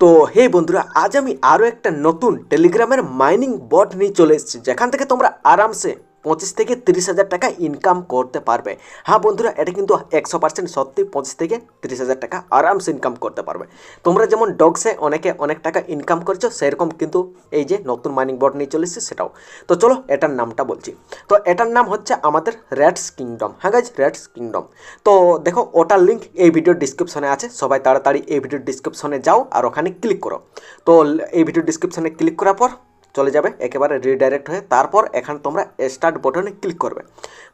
তো হে বন্ধুরা, আজ আমি আরও একটা নতুন টেলিগ্রামের মাইনিং বট নিয়ে চলে এসেছি। যেখান থেকে তোমরা আরামসে পঁচিশ থেকে তিরিশ হাজার টাকা ইনকাম করতে পারবে। হ্যাঁ বন্ধুরা, এটা কিন্তু একশো পার্সেন্ট সত্যি পঁচিশ থেকে তিরিশ হাজার টাকা আরামসে ইনকাম করতে পারবে। তোমরা যেমন ডগসে অনেকে অনেক টাকা ইনকাম করছ, সেরকম কিন্তু এই যে নতুন মাইনিং বট নিয়ে চলে এসেছে সেটাও। তো চলো এটার নামটা বলছি। তো এটার নাম হচ্ছে আমাদের রেডস কিংডম হ্যাঁ গাইজ রেডস কিংডম তো দেখো, ওটার লিঙ্ক এই ভিডিওর ডিসক্রিপশনে আছে। সবাই তাড়াতাড়ি এই ভিডিওর ডিসক্রিপশনে যাও আর ওখানে ক্লিক করো। তো এই ভিডিওর ডিসক্রিপশনে ক্লিক করার পর চলে যাবে, একেবারে রিডাইরেক্ট হয়ে তারপর এখানে তোমরা স্টার্ট বটনে ক্লিক করবে।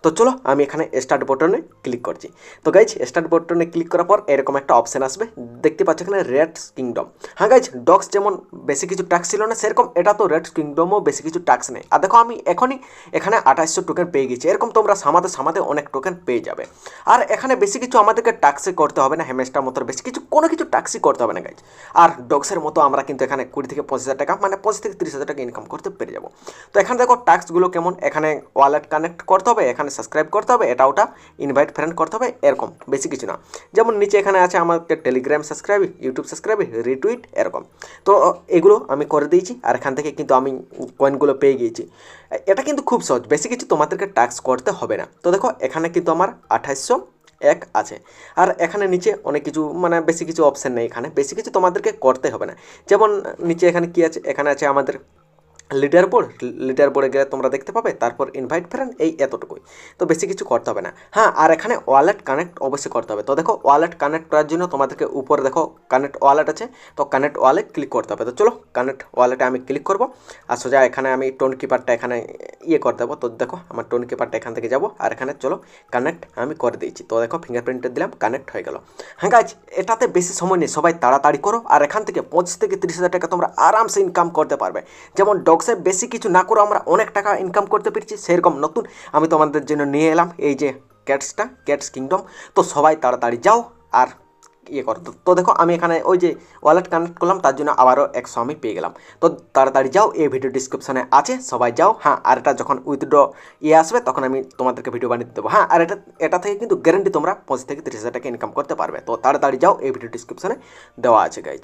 তো চলো আমি এখানে স্টার্ট বটনে ক্লিক করছি। তো গাইজ স্টার্ট বটনে ক্লিক করার পর এরকম একটা অপশান আসবে দেখতে পাচ্ছ এখানে রেড কিংডম হ্যাঁ গাইজ ডগস যেমন বেশি কিছু ট্যাক্স ছিল না, সেরকম এটা তো রেড কিংডমও বেশি কিছু ট্যাক্স নেই। আর দেখো আমি এখনই এখানে আঠাশশো টোকেন পেয়ে গেছি। এরকম তোমরা সামাতে সামাতে অনেক টোকেন পেয়ে যাবে। আর এখানে বেশি কিছু আমাদেরকে ট্যাক্সে করতে হবে না হেমেস্টার মতো বেশি কিছু, কোনো কিছু ট্যাক্সই করতে হবে না গাইজ আর ডগসের মতো আমরা কিন্তু এখানে কুড়ি থেকে পঁচিশ হাজার টাকা মানে পঁচিশ থেকে তিরিশ হাজার টাকা ইনকাম করতে পেরে যাব। তো এখানে দেখো ট্যাক্সগুলো কেমন, এখানে ওয়ালেট কানেক্ট করতে হবে, এখানে সাবস্ক্রাইব করতে হবে, এটা ওটা ইনভাইট ফ্রেন্ড করতে হবে, এরকম, বেশি কিছু না। যেমন নিচে এখানে আছে আমাদের Telegram subscribe YouTube subscribe retweet এরকম। তো এগুলো আমি করে দিয়েছি, আর এখান থেকে কিন্তু আমি কয়েনগুলো পেয়ে গিয়েছি। এটা কিন্তু খুব সহজ, বেশি কিছু তোমাদেরকে টাস্ক করতে হবে না। তো দেখো, এখানে কিন্তু আমার আঠাশশো এক আছে। আর এখানে নিচে অনেক কিছু মানে বেশি কিছু অপশান নেই এখানে। বেশি কিছু তোমাদেরকে করতে হবে না। যেমন নিচে এখানে কি আছে? এখানে আছে আমাদের লিডার বোর্ড, লিডার বোর্ডে গেলে তোমরা দেখতে পাবে, তারপর ইনভাইট ফ্রেন্ড এই এতটুকুই। তো বেশি কিছু করতে হবে না। হ্যাঁ আর এখানে ওয়ালেট কানেক্ট অবশ্যই করতে হবে। তো দেখো ওয়ালেট কানেক্ট করার জন্য তোমাদেরকে উপরে দেখো কানেক্ট ওয়ালেট আছে। তো কানেক্ট ওয়ালেট ক্লিক করতে হবে। তো চলো কানেক্ট ওয়ালেটে আমি ক্লিক করব। আর সোজা এখানে আমি টোন কিপারটা এখানে ইয়ে করে দেবো। তো দেখো, আমার টোন কিপারটা এখান থেকে যাব। আর এখানে চলো কানেক্ট আমি করে দিয়েছি। তো দেখো ফিঙ্গারপ্রিন্টে দিলাম কানেক্ট হয়ে গেল। হ্যাঁ গাছ এটাতে বেশি সময় নেই। সবাই তাড়াতাড়ি করো। আর এখান থেকে পঁচিশ থেকে তিরিশ হাজার টাকা তোমরা আরামসে ইনকাম করতে পারবে। যেমন ডগসে বেশি কিছু না করে আমরা অনেক টাকা ইনকাম করতে পেরেছি, সেরকম নতুন আমি তোমাদের জন্য নিয়ে এলাম এই যে ক্যাটসটা ক্যাটস কিংডম তো সবাই তাড়াতাড়ি যাও আর ইয়ে করো। তো দেখো আমি এখানে ওই যে ওয়ালেট কানেক্ট করলাম, তার জন্য আবারও একশো আমি পেয়ে গেলাম। তো তাড়াতাড়ি যাও, এই ভিডিও ডিসক্রিপশানে আছে, সবাই যাও। হ্যাঁ আর এটা যখন উইথড্র ইয়ে আসবে, তখন আমি তোমাদেরকে ভিডিও বানিয়ে দেবো। হ্যাঁ আর এটা এটা থেকে কিন্তু গ্যারেন্টি তোমরা পঁচিশ থেকে তিরিশ হাজার টাকা ইনকাম করতে পারবে। তো তাড়াতাড়ি যাও, এই ভিডিও ডিসক্রিপশনে দেওয়া আছে গাইজ